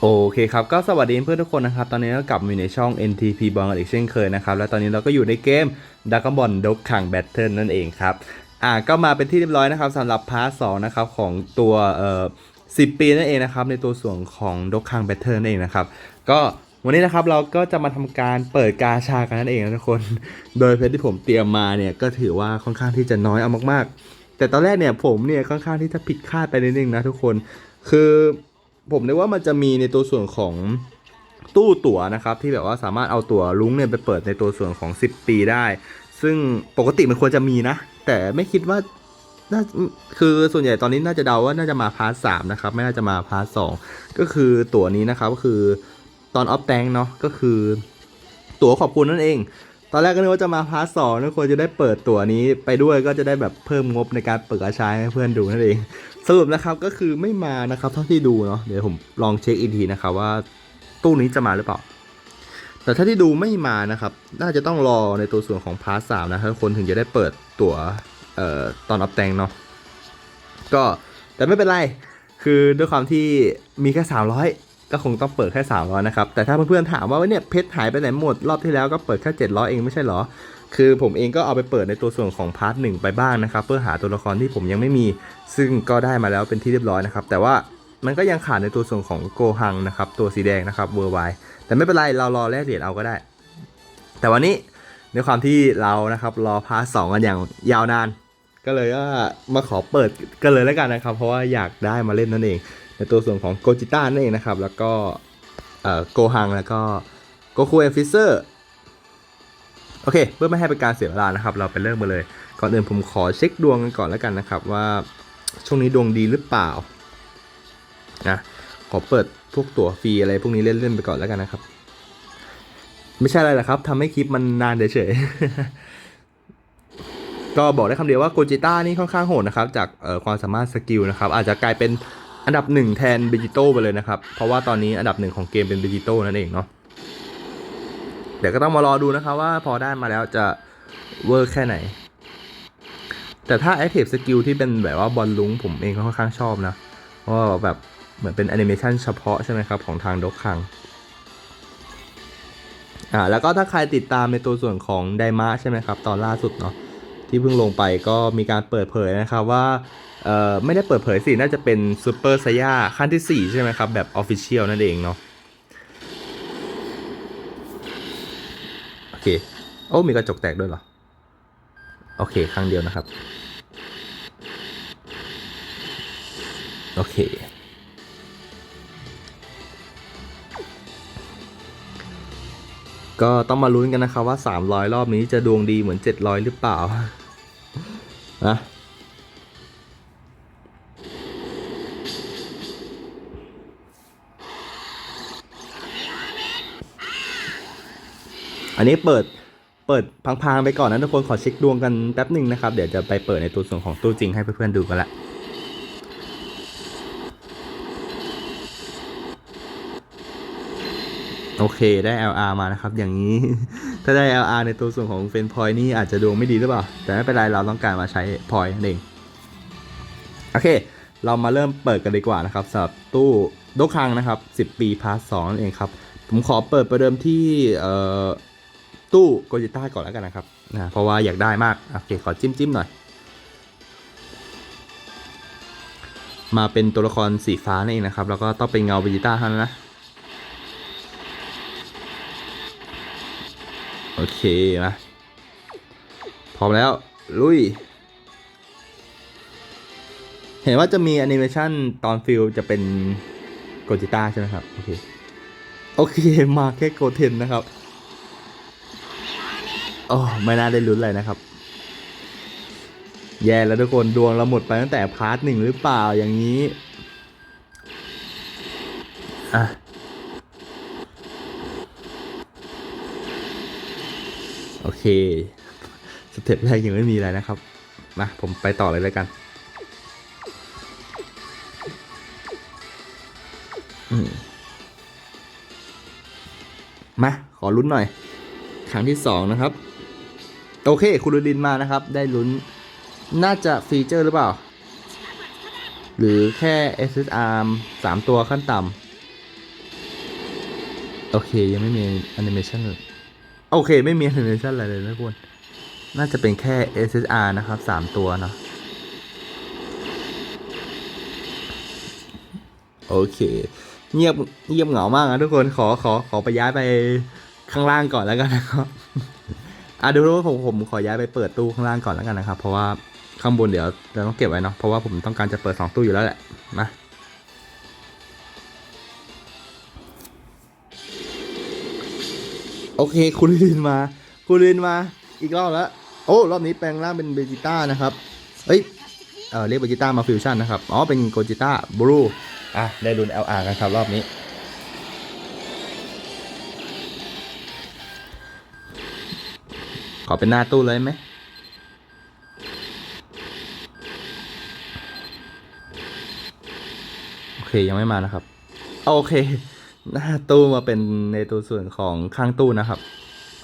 โอเคครับก็สวัสดีเพื่อนทุกคนนะครับ ตอนนี้ก็กลับมาอยู่ในช่อง NTP บอลกันอีกเช่นเคยนะครับ และตอนนี้เราก็อยู่ในเกมดักกบอลดกขังแบทเทิลนั่นเองครับ อ่าก็มาเป็นที่เรียบร้อยนะครับสำหรับพาร์ทสนะครับของตัวเอ่อสิปีนั่นเองนะครับ ในตัวส่วนของดกขังแบทเทิลนั่นเองนะครับ ก็วันนี้นะครับเราก็จะมาทำการเปิดกาชากันนั่นเองนะทุกคน โดยเพชรที่ผมเตรียมมาเนี่ยก็ถือว่าค่อนข้างที่จะน้อยเอามาก ๆ แต่ตอนแรกเนี่ยผมเนี่ยค่อนข้างที่จะผิดคาดไปนิดนึงนะทุกคน คือ ผมนึกว่ามันจะมีในตัวส่วนของตู้ตั๋วนะครับที่แบบว่าสามารถเอาตั๋วลุงเนี่ยไปเปิดในตัวส่วนของ 10 ปีได้ ซึ่งปกติมันควรจะมีนะ แต่ไม่คิดว่าน่าคือส่วนใหญ่ตอนนี้น่าจะเดาว่าน่าจะมาพาร์ทสามนะครับไม่น่าจะมาพาร์ทสองก็คือตั๋วนี้นะครับก็คือตอนออฟแตงเนาะก็คือตั๋วขอบคุณนั่นเอง ตอนแรกก็นึกว่าจะมาพาร์ทสองทุกคนจะได้เปิดตั๋วนี้ไปด้วยก็จะได้แบบเพิ่มงบในการเปิดกระชายให้เพื่อนดูนั่นเอง สรุปนะครับก็คือไม่มานะครับเท่าที่ดูเนาะเดี๋ยวผมลองเช็คอีกทีนะครับว่าตู้นี้จะมาหรือเปล่า แต่ถ้าที่ดูไม่มานะครับ น่าจะต้องรอในตัวส่วนของพาร์ทสามนะครับทุกคนถึงจะได้เปิดตั๋วเอ่อตอนอัพแตงเนาะก็แต่ไม่เป็นไร คือด้วยความที่มีแค่300 ก็คงต้องเปิดแค่300นะครับ แต่ถ้าเพื่อนๆถามว่าเนี่ยเพชรหายไปไหนหมด รอบที่แล้วก็เปิดแค่700เองไม่ใช่เหรอ คือผมเองก็เอาไปเปิดในตัวส่วนของพาร์ทหนึ่งไปบ้างนะครับ เพื่อหาตัวละครที่ผมยังไม่มี ซึ่งก็ได้มาแล้วเป็นที่เรียบร้อยนะครับ แต่ว่ามันก็ยังขาดในตัวส่วนของโกหังนะครับ ตัวสีแดงนะครับเวอร์ไวแต่ไม่เป็นไรเรารอแลกเหรียญเอาก็ได้ แต่วันนี้ในความที่เรานะครับรอพาร์ทสองกันอย่างยาวนาน ก็เลยว่ามาขอเปิดกันเลยแล้วกันนะครับ เพราะว่าอยากได้มาเล่นนั่นเอง ในตัวส่วนของโกจิต้านั่นเองนะครับ แล้วก็โกฮังแล้วก็โกคูเอฟิเซอร์โอเค เพื่อไม่ให้เป็นการเสียเวลานะครับ เราไปเริ่มมาเลย ก่อนอื่นผมขอเช็คดวงกันก่อนแล้วกันนะครับ ว่าช่วงนี้ดวงดีหรือเปล่านะขอเปิดพวกตั๋วฟรีอะไรพวกนี้เล่นๆไปก่อนแล้วกันนะครับ ไม่ใช่อะไรหรอกครับทำให้คลิปมันนานเฉยๆก็บอกได้คำเดียวว่าโกจิต้านี่ค่อนข้างโหดนะครับ จากความสามารถสกิลนะครับ อาจจะกลายเป็น อันดับหนึ่งแทนเบจิโต้ไปเลยนะครับ เพราะว่าตอนนี้อันดับหนึ่งของเกมเป็นเบจิโต้นั่นเองเนาะเดี๋ยวก็ต้องมารอดูนะครับว่าพอได้มาแล้วจะเวอร์แค่ไหน แต่ถ้า Active Skill ที่เป็นแบบว่าบอลลุงผมเองก็ค่อนข้างชอบนะ เพราะว่าแบบเหมือนเป็นแอนิเมชันเฉพาะใช่ไหมครับ ของทางดกคังอ่าแล้วก็ถ้าใครติดตามในตัวส่วนของไดมาใช่ไหมครับ ตอนล่าสุดเนาะที่เพิ่งลงไปก็มีการเปิดเผยนะครับว่า เอ่อไม่ได้เปิดเผยสิ น่าจะเป็นซูเปอร์ไซย่าขั้นที่ 4 ใช่ไหมครับ แบบออฟฟิเชียลนั่นเองเนาะโอเค โอ้มีกระจกแตกด้วยเหรอ โอเค ครั้งเดียวนะครับ โอเค ก็ต้องมาลุ้นกันนะครับว่า 300 รอบนี้จะดวงดีเหมือน 700 หรือเปล่านะ นนี้เปิดเปิดพังๆไปก่อนนะทุกคนขอเช็คดวงกันแป๊บหนึ่งนะครับ เดี๋ยวจะไปเปิดในตัวส่วนของตู้จริงให้เพื่อนๆดูกันละโอเคได้ LR มานะครับ อย่างนี้ ถ้าได้ LR ในตัวส่วนของเฟนพอยนี่อาจจะดวงไม่ดีหรือเปล่า แต่ไม่เป็นไรเราต้องการมาใช้พอยนั่นเองโอเค เรามาเริ่มเปิดกันดีกว่านะครับสำหรับตู้ดกคังนะครับ 10 ปีพาร์ทสองนั่นเองครับ ผมขอเปิดประเดิมที่เอ่อ ตู้โกจิต้าก่อนแล้วกันนะครับนะเพราะว่าอยากได้มากโอเคขอจิ้มจิ้มหน่อย มาเป็นตัวละครสีฟ้านั่นเองนะครับ แล้วก็ต้องเป็นเงาเวจิต้าเท่านั้นนะ โอเคนะพร้อมแล้ว ลุย เห็นว่าจะมีแอนิเมชันตอนฟิลจะเป็นโกจิต้าใช่ไหมครับ โอเค โอเค มาแค่โกเทนนะครับ โอ้ไม่น่าได้ลุ้นเลยนะครับ แย่แล้วทุกคนดวงเราหมดไปตั้งแต่พาร์ทหนึ่งหรือเปล่าอย่างนี้อะโอเค สเต็ปแรกยังไม่มีอะไรนะครับ มาผมไปต่อเลยแล้วกันมมาขอลุ้นหน่อย ครั้งที่สองนะครับ โอเค คุณลุลินมานะครับ ได้ลุ้น น่าจะฟีเจอร์หรือเปล่า หรือแค่ SSR 3ตัวขั้นต่ำโอเค ยังไม่มีแอนิเมชันเลยโอเค ไม่มีแอนิเมชันอะไรเลยนะทุกคนน่าจะเป็นแค่ SSR นะครับสามตัวเนาะโอเค เงียบเงียบเหงามากนะทุกคนขอขอขอไปย้ายไปข้างล่างก่อนแล้วกันนะครับ อะดูว่าผมผมขอย้ายไปเปิดตู้ข้างล่างก่อนแล้วกันนะครับ เพราะว่าข้างบนเดี๋ยวเราต้องเก็บไว้เนาะเพราะว่าผมต้องการจะเปิดสองตู้อยู่แล้วแหละมาโอเคคุณลินมาคุณลินมาอีกรอบแล้วโอ้รอบนี้แปลงร่างเป็นเบจิต้านะครับเอ้ยเออเรียกเบจิต้ามาฟิวชั่นนะครับอ๋อเป็นโกจิต้าบลูอะได้รุน LR กันครับรอบนี้ ขอเป็นหน้าตู้เลยไหมโอเคยังไม่มานะครับ โอเค หน้าตู้มาเป็นในตัวส่วนของข้างตู้นะครับ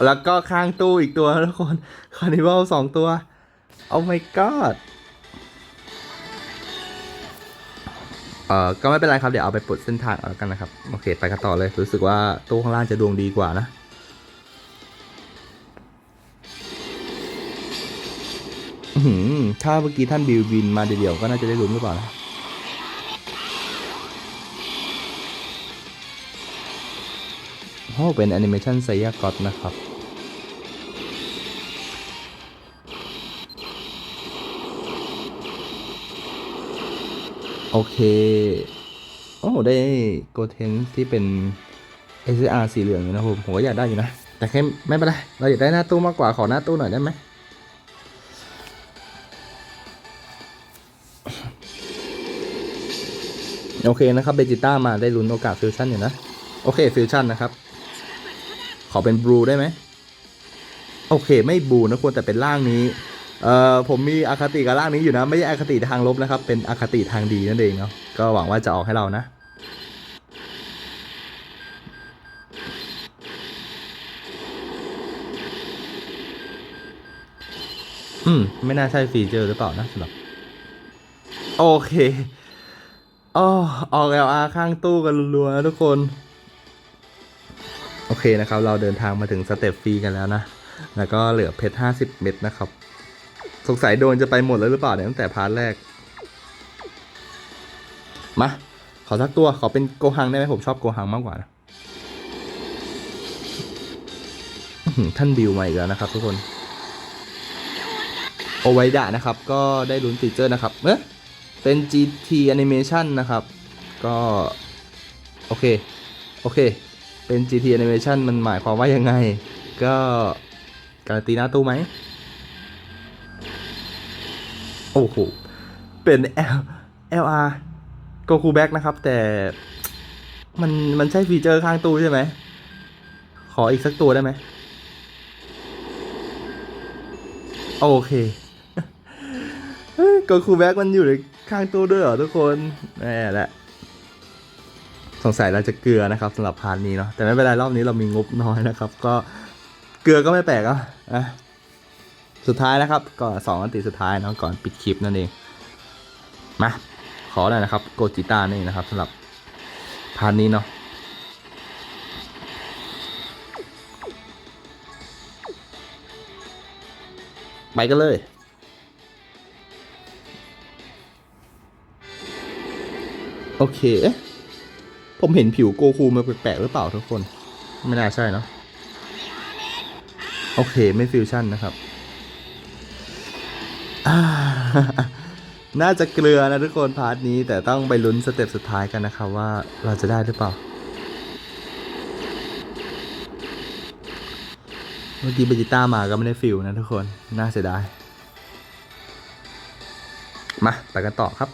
แล้วก็ข้างตู้อีกตัวทุกคนคาร์นิวัลสองตัวโอ้ my god เอ่อก็ไม่เป็นไรครับ เดี๋ยวเอาไปปลดเส้นทางเอาแล้วกันนะครับ โอเค ไปกันต่อเลย รู้สึกว่าตู้ข้างล่างจะดวงดีกว่านะ ถ้าเมื่อกี้ท่านบิวบินมาเดียวๆก็น่าจะได้ลุ้นหรือเปล่านะโอ้เป็นแอนิเมชันไซยากอตนะครับโอเค โอ้ ได้โกเทนที่เป็น SR สีเหลืองอยู่นะผม ผมก็อยากได้อยู่นะ แต่แค่ไม่เป็นไร เราอยากได้หน้าตู้มากกว่า ขอหน้าตู้หน่อยได้ไหม โอเคนะครับเบจิต้ามาได้ลุ้นโอกาสฟิวชั่นอยู่นะ โอเคฟิวชั่นนะครับ ขอเป็นบลูได้ไหม โอเค ไม่บลูนะควรแต่เป็นร่างนี้เอ่อผมมีอคติกับร่างนี้อยู่นะ ไม่ใช่อคติทางลบนะครับ เป็นอคติทางดีนั่นเองเนาะก็หวังว่าจะออกให้เรานะ อืม ไม่น่าใช่ฟีเจอร์หรือเปล่านะสำหรับ โอเค อ๋อออก LR ข้างตู้กันรัวๆนะทุกคน โอเคนะครับ เราเดินทางมาถึงสเต็ปฟรีกันแล้วนะ แล้วก็เหลือเพชร50เม็ดนะครับ สงสัยโดนจะไปหมดแล้วหรือเปล่าเนี่ยตั้งแต่พาร์ทแรก มา ขอสักตัว ขอเป็นโกหังได้ไหมผมชอบโกหังมากกว่านะท่านบิวมาอีกแล้วนะครับทุกคน โอไวดะนะครับ ก็ได้ลุ้นฟีเจอร์นะครับ เอ๊ะ เป็น GT Animation นะครับ ก็ โอเค โอเค เป็น GT Animation มันหมายความว่ายังไง ก็การันตีหน้าตู้ไหม โอ้โห เป็น L LR Goku Back นะครับ แต่มันมันใช่ฟีเจอร์ข้างตู้ใช่ไหม ขออีกสักตัวได้ไหม โอเคก็คูแบ็กมันอยู่ใน ข้างตู้ด้วยเหรอทุกคนแน่แหละสงสัยเราจะเกลือนะครับสำหรับพาร์ทนี้เนาะแต่ไม่เป็นไรรอบนี้เรามีงบน้อยนะครับ ก็เกลือก็ไม่แปลกอะอะสุดท้ายนะครับก่อนสองอันติสุดท้ายเนาะก่อนปิดคลิปนั่นเองมาขอหน่อยนะครับโกจิต้านี่นะครับสำหรับพาร์ทนี้เนาะไปกันเลย โอเค ผมเห็นผิวโกคูมาแปลกๆหรือเปล่าทุกคน ไม่น่าใช่เนาะโอเค ไม่ฟิวชั่นนะครับ น่าจะเกลือนะทุกคนพาร์ทนี้ แต่ต้องไปลุ้นสเต็ปสุดท้ายกันนะครับว่าเราจะได้หรือเปล่า เมื่อกี้เบจิต้ามาก็ไม่ได้ฟิลนะทุกคน น่าเสียดาย มา ไปกันต่อครับ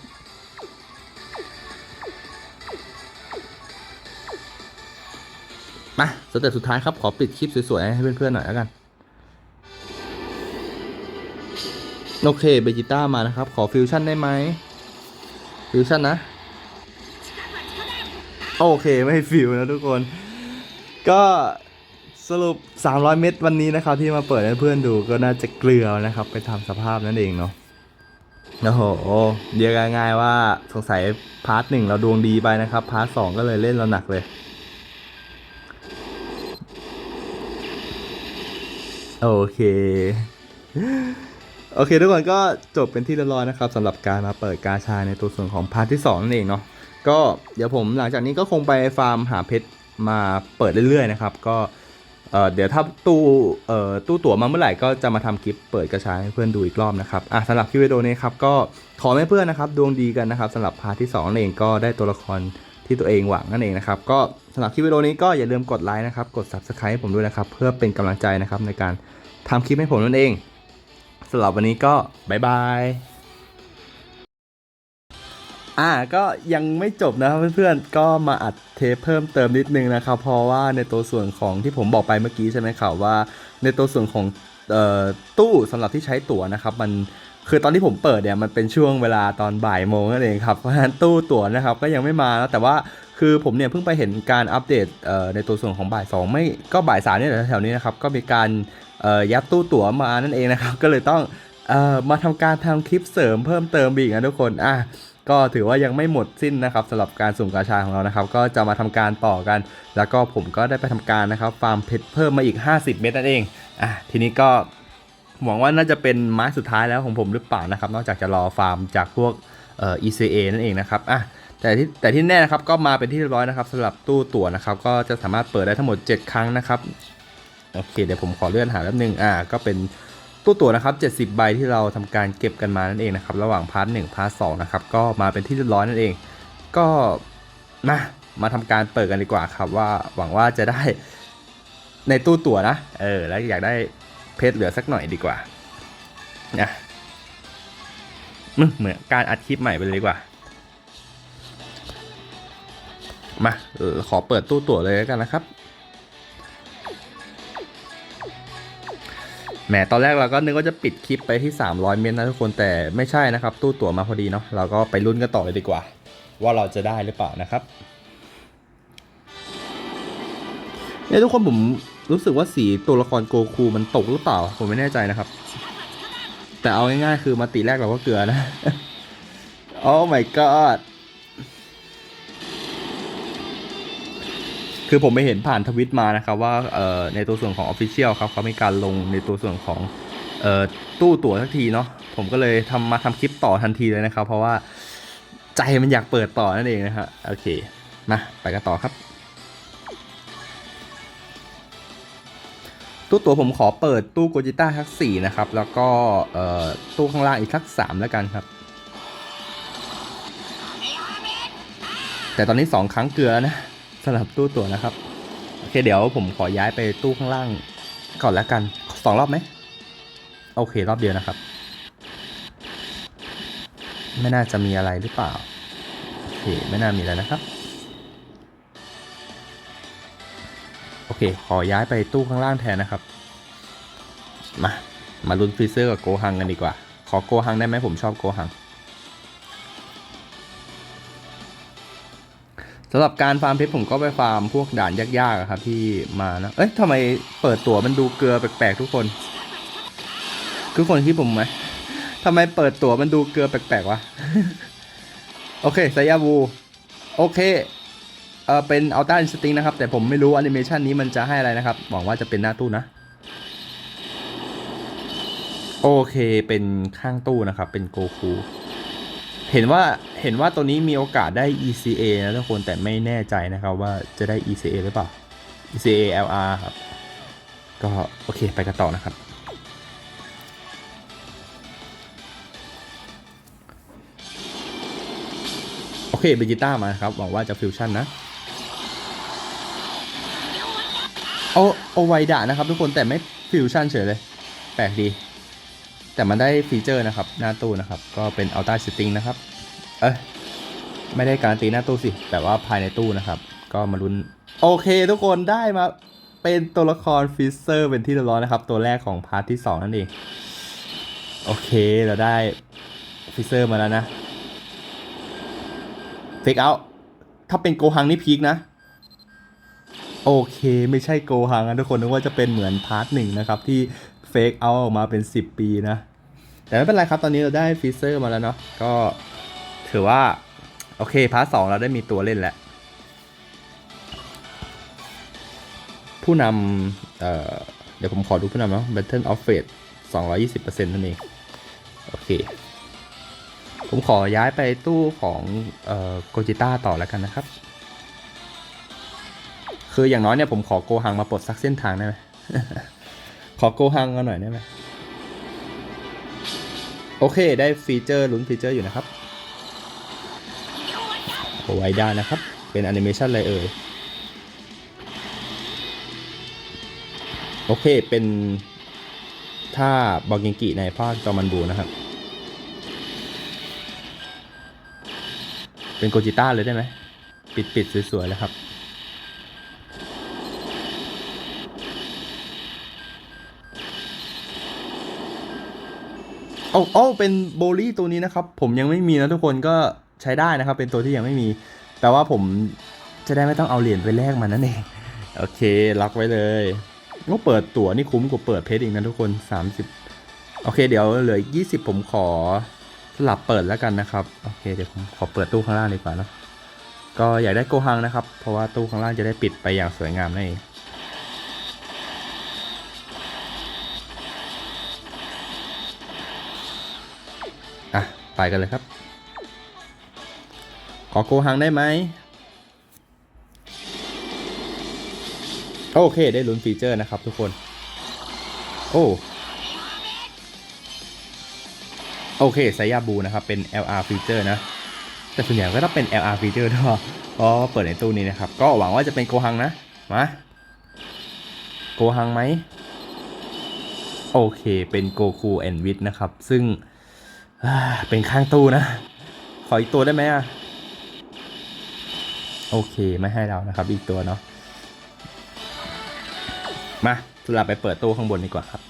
มาสเต็ปสุดท้ายครับ ขอปิดคลิปสวยๆ ให้เพื่อนๆหน่อยแล้วกัน โอเคเบจิต้ามานะครับ ขอฟิวชั่นได้ไหมฟิวชั่นนะ โอเคไม่ฟิวนะทุกคน ก็สรุป 300 เม็ดวันนี้นะครับ ที่มาเปิดให้เพื่อนดูก็น่าจะเกลือนะครับ ไปทำสภาพนั่นเองเนาะโอ้โหเรียกง่ายๆว่าสงสัยพาร์ทหนึ่งเราดวงดีไปนะครับ พาร์ทสองก็เลยเล่นเราหนักเลย โอเค โอเค ทุกคนก็จบเป็นที่เรียบร้อยนะครับสำหรับการมาเปิดกาชาในตัวส่วนของพาร์ทที่2นั่นเองเนาะก็เดี๋ยวผมหลังจากนี้ก็คงไปฟาร์มหาเพชรมาเปิดเรื่อยๆนะครับ ก็เอ่อเดี๋ยวถ้าตู้เอ่อตู้ตั๋วมาเมื่อไหร่ก็จะมาทำคลิปเปิดกระชาให้เพื่อนดูอีกรอบนะครับอะสำหรับคลิปวิดีโอนี้ครับก็ขอให้เพื่อนนะครับดวงดีกันนะครับสำหรับพาร์ทที่2นั่นเองก็ได้ตัวละคร ที่ตัวเองหวังนั่นเองนะครับ ก็สำหรับคลิปวิดีโอนี้ก็อย่าลืมกดไลค์นะครับ กด subscribe ให้ผมด้วยนะครับ เพื่อเป็นกำลังใจนะครับในการทำคลิปให้ผมนั่นเองสำหรับวันนี้ก็บายบายอ่าก็ยังไม่จบนะครับเพื่อนๆ ก็มาอัดเทปเพิ่มเติมนิดนึงนะครับ เพราะว่าในตัวส่วนของที่ผมบอกไปเมื่อกี้ใช่ไหมครับว่า ในตัวส่วนของออตู้สำหรับที่ใช้ตั๋วนะครับ มัน คือตอนที่ผมเปิดเนี่ยมันเป็นช่วงเวลาตอนบ่ายโมงนั่นเองครับเพราะฉะนั้นตู้ตั๋วนะครับก็ยังไม่มานะแต่ว่าคือผมเนี่ยเพิ่งไปเห็นการอัปเดตในตัวส่วนของบ่ายสองไม่ก็บ่ายสามเนี่ยแถวๆนี้นะครับก็มีการยัดตู้ตั๋วมานั่นเองนะครับก็เลยต้องออมาทำการทำคลิปเสริมเพิ่มเติมอีกนะทุกคนอะก็ถือว่ายังไม่หมดสิ้นนะครับสำหรับการสุ่มกาชาของเรานะครับ ก็จะมาทำการต่อกัน แล้วก็ผมก็ได้ไปทำการนะครับฟาร์มเพชรเพิ่มมาอีก 50 เม็ดนั่นเองอะทีนี้ก็ หวังว่าน่าจะเป็นไม้สุดท้ายแล้วของผมหรือเปล่านะครับ นอกจากจะรอฟาร์มจากพวกเอ่อ ECA นั่นเองนะครับอะแต่ที่แต่ที่แน่นะครับก็มาเป็นที่เรียบร้อยนะครับสำหรับตู้ตั๋วนะครับ ก็จะสามารถเปิดได้ทั้งหมด 7 ครั้งนะครับโอเคเดี๋ยวผมขอเลื่อนหาแป๊บนึงอ่าก็เป็นตู้ตั๋วนะครับ70 ใบที่เราทำการเก็บกันมานั่นเองนะครับระหว่างพาร์ทหนึ่งพาร์ทสองนะครับก็มาเป็นที่เรียบร้อยนั่นเอง ก็มามาทำการเปิดกันดีกว่าครับว่าหวังว่าจะได้ในตู้ตั๋วนะเออแล้วอยากได้ เพชรเหลือสักหน่อยดีกว่านะเหมือนการอัดคลิปใหม่ไปเลยดีกว่า มาออขอเปิดตู้ตั๋วเลยแล้วกันนะครับแหมตอนแรกเราก็นึกว่าจะปิดคลิปไปที่ 300 เมตรนะทุกคนแต่ไม่ใช่นะครับ ตู้ตั๋วมาพอดีเนาะเราก็ไปลุ้นกันต่อเลยดีกว่า ว่าเราจะได้หรือเปล่านะครับเนี่ยทุกคนผม รู้สึกว่าสีตัวละครโกคูมันตกหรือเปล่า ผมไม่แน่ใจนะครับ แต่เอาง่ายๆคือมาติแรกเราก็เกลือนะ โอ้ my god คือผมไปเห็นผ่านทวิตมานะครับว่าในตัวส่วนของ Official ครับเขามีการลงในตัวส่วนของออตู้ตั๋วทักทีเนาะผมก็เลยทำมาทำคลิปต่อทันทีเลยนะครับ เพราะว่าใจมันอยากเปิดต่อนั่นเองนะฮะโอเค มา ไปกันต่อครับ ตู้ตัวผมขอเปิดตู้โกจิต้าทักสี่นะครับ แล้วก็เอ่อตู้ข้างล่างอีกทักสามแล้วกันครับ แต่ตอนนี้สองครั้งเกลือนะสำหรับตู้ตัวนะครับ โอเคเดี๋ยวผมขอย้ายไปตู้ข้างล่างก่อนแล้วกันสองรอบไหมโอเครอบเดียวนะครับ ไม่น่าจะมีอะไรหรือเปล่า โอเคไม่น่ามีอะไรนะครับ เค ขอย้ายไปตู้ข้างล่างแทนนะครับ มา มาลุ้นฟรีเซอร์กับโกฮังกันดีกว่า ขอโกฮังได้ไหมผมชอบโกฮังสำหรับการฟาร์มเพชรผมก็ไปฟาร์มพวกด่านยากๆครับที่มานะ เอ้ยทำไมเปิดตั๋วมันดูเกลือแปลกๆทุกคน ทุกคนคิดผมไหมทำไมเปิดตั๋วมันดูเกลือแปลกๆวะ โอเคสายาวูโอเค เออเป็นอัลต้าอินสติ้งนะครับ แต่ผมไม่รู้แอนิเมชันนี้มันจะให้อะไรนะครับ หวังว่าจะเป็นหน้าตู้นะ โอเคเป็นข้างตู้นะครับ เป็นโกคูเห็นว่าเห็นว่าตัวนี้มีโอกาสได้ ECA นะทุกคนแต่ไม่แน่ใจนะครับว่าจะได้ ECA หรือเปล่า ECA LR ครับ ก็โอเคไปกันต่อนะครับ โอเคเบจิต้ามาครับ หวังว่าจะฟิวชั่นนะ โอโอไวดะนะครับทุกคนแต่ไม่ฟิวชั่นเฉยเลย แปลกดี แต่มันได้ฟีเจอร์นะครับ หน้าตู้นะครับ ก็เป็นอัลต้าชิตติ้งนะครับ เอ้ยไม่ได้การันตีหน้าตู้สิ แต่ว่าภายในตู้นะครับ ก็มาลุ้น โอเคทุกคนได้มาเป็นตัวละครฟิเซอร์เป็นที่เรียบร้อยนะครับ ตัวแรกของพาร์ทที่ 2 นั่นเอง โอเคเราได้ฟิเซอร์มาแล้วนะเฟกเอาถ้าเป็นโกฮังนี่พีคนะ โอเค ไม่ใช่โกฮังนะทุกคนนึกว่าจะเป็นเหมือนพาร์ทหนึ่งนะครับ ที่เฟกเอาออกมาเป็น 10 ปีนะ แต่ไม่เป็นไรครับตอนนี้เราได้ฟีเซอร์มาแล้วเนาะก็ถือว่า โอเคพาร์ทสองเราได้มีตัวเล่นแล้ว ผู้นำเเดี๋ยวผมขอดูเพื่อนำเนาะ Battle of Fate 220%นั่นเอง โอเค ผมขอย้ายไปตู้ของโกจิต้าต่อแล้วกันนะครับ คืออย่างน้อยเนี่ยผมขอโกฮังมาปลดสักเส้นทางได้ไหมขอโกฮังมาหน่อยได้ไหมโอเคได้ฟีเจอร์ลุ้นฟีเจอร์อยู่นะครับโอไวด้านะครับ เป็นแอนิเมชันอะไรเอ่ยโอเคเป็นท่าบอกิงกิในภาคจอมันบูนะครับ เป็นโกจิต้าเลยได้ไหม ปิดปิดสวยๆเลยครับ อ้โอ้เป็นโบลี่ตัวนี้นะครับ ผมยังไม่มีนะทุกคนก็ใช้ได้นะครับ เป็นตัวที่ยังไม่มี แต่ว่าผมจะได้ไม่ต้องเอาเหรียญไปแลกมันนั่นเอง โอเค ล็อกไว้เลยก็เปิดตั๋วนี่คุ้มกว่าเปิดเพชรอีกนะทุกคน 30 โอเค เดี๋ยวเหลืออีก20 ผมขอสลับเปิดแล้วกันนะครับ โอเค เดี๋ยวผมขอเปิดตู้ข้างล่างดีกว่าเนะก็อยากได้โกฮังนะครับ เพราะว่าตู้ข้างล่างจะได้ปิดไปอย่างสวยงามนั่นเอง ไปกันเลยครับ ขอโกฮังได้ไหมโอเค ได้ลุ้นฟีเจอร์นะครับทุกคน โอ้ โอเคไซยาบูนะครับ เป็น LR ฟีเจอร์นะ แต่ส่วนใหญ่ก็ต้องเป็น LR ฟีเจอร์ด้วยเพราะเปิดในตู้นี้นะครับ ก็หวังว่าจะเป็นโกฮังนะ มา โกฮังไหม โอเค เป็นโกคูแอนวิทนะครับ ซึ่ง เป็นข้างตู้นะ ขออีกตัวได้ไหมอะ โอเคไม่ให้เรานะครับ อีกตัวเนาะ มาสลับไปเปิดตู้ข้างบนดีกว่าครับ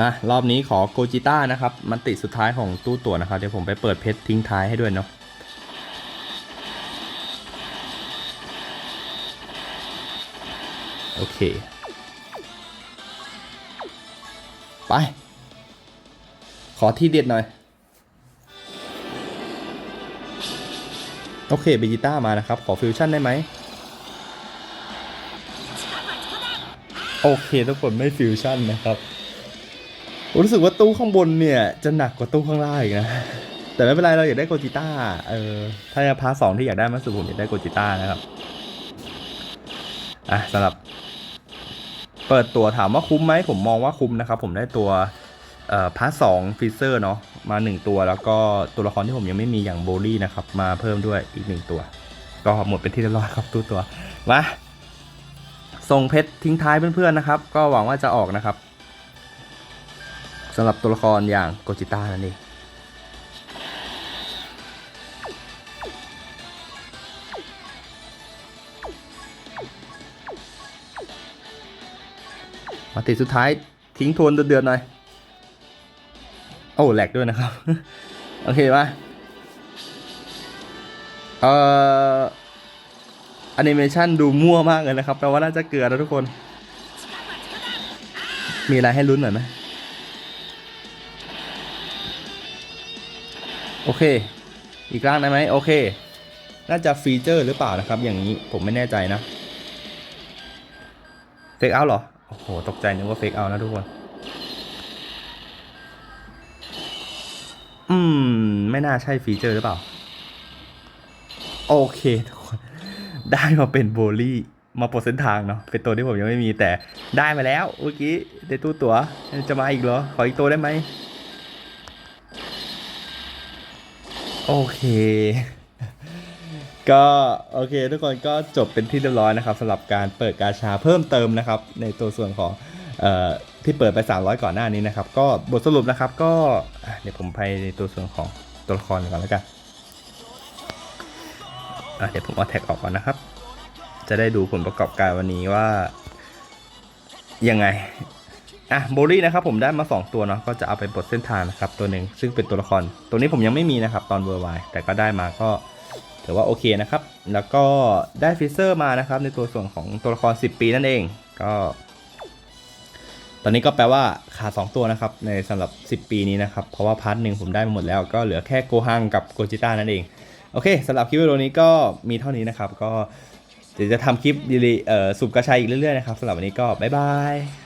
อะรอบนี้ขอโกจิต้านะครับ มันติสุดท้ายของตู้ตั๋วนะครับ เดี๋ยวผมไปเปิดเพชรทิ้งท้ายให้ด้วยเนาะโอเค ขอที่เด็ดหน่อย โอเคเบจิต้ามานะครับ ขอฟิวชั่นได้ไหม โอเคทุกคนไม่ฟิวชั่นนะครับรู้สึกว่าตู้ข้างบนเนี่ย จะหนักกว่าตู้ข้างล่างอีกนะ แต่ไม่เป็นไรเราอยากได้โกจิต้า เออ ถ้าจะพาร์ทสองที่อยากได้มาสุดผมอยากได้โกจิต้านะครับ อะสำหรับ เปิดตัวถามว่าคุ้มไหมผมมองว่าคุ้มนะครับ ผมได้ตัวพาร์ทสองฟิเซอร์เนาะมาหนึ่งตัว แล้วก็ตัวละครที่ผมยังไม่มีอย่างโบลี่นะครับ มาเพิ่มด้วยอีกหนึ่งตัว ก็หมดเป็นที่เรียบร้อยครับตัวตัวมาส่งเพชรทิ้งท้ายเพื่อนๆนะครับ ก็หวังว่าจะออกนะครับสำหรับตัวละครอย่างโกจิต้านั่นเอง มาติดสุดท้ายทิ้งทวนเดือดๆหน่อย โอ้แหลกด้วยนะครับ โอเคป่ะเอ่อแอนิเมชันดูมั่วมากเลยนะครับแปลว่าน่าจะเกลือแล้วทุกคน มีอะไรให้ลุ้นหน่อยไหมโอเค อีกร่างได้ไหมโอเค น่าจะฟีเจอร์หรือเปล่านะครับ อย่างนี้ผมไม่แน่ใจนะเฟกเอาเหรอ โอ้โห ตกใจนึกว่าเฟกเอานะทุกคน อืม ไม่น่าใช่ฟีเจอร์หรือเปล่า โอเคทุกคน ได้มาเป็นโบลี่มาปลดเส้นทางเนาะ เป็นตัวที่ผมยังไม่มีแต่ได้มาแล้วเมื่อกี้ในตู้ตัว๋วจะมาอีกเหรอ ขออีกตัวได้ไหม โอเค ก็โอเค ทุกคนก็จบเป็นที่เรียบร้อยนะครับสำหรับการเปิดกาชาเพิ่มเติมนะครับ ในตัวส่วนของที่เปิดไป 300 ก่อนหน้านี้นะครับ ก็บทสรุปนะครับก็เดี๋ยวผมไปในตัวส่วนของตัวละครก่อนแล้วกันเดี๋ยวผมเอาแท็กออกก่อนนะครับ จะได้ดูผลประกอบการวันนี้ว่ายังไงอะโบลี่นะครับผมได้มา 2 ตัวเนาะก็จะเอาไปบทเส้นทางนะครับตัวหนึ่งซึ่งเป็นตัวละคร ตัวนี้ผมยังไม่มีนะครับตอนเวอร์ไวแต่ก็ได้มาก็ ถือว่าโอเคนะครับ แล้วก็ได้ฟิเซอร์มานะครับ ในตัวส่วนของตัวละคร 10 ปีนั่นเอง ก็ ตอนนี้ก็แปลว่าขาด2ตัวนะครับ ในสำหรับ 10 ปีนี้นะครับ เพราะว่าพาร์ทหนึ่งผมได้มาหมดแล้ว ก็เหลือแค่โกฮังกับโกจิต้านั่นเอง โอเคสำหรับคลิปวิดีโอนี้ก็มีเท่านี้นะครับ ก็เดี๋ยวจะทำคลิปดีลีเอ่อสุ่มกระชัยอีกเรื่อยๆนะครับสำหรับวันนี้ก็บ๊ายบาย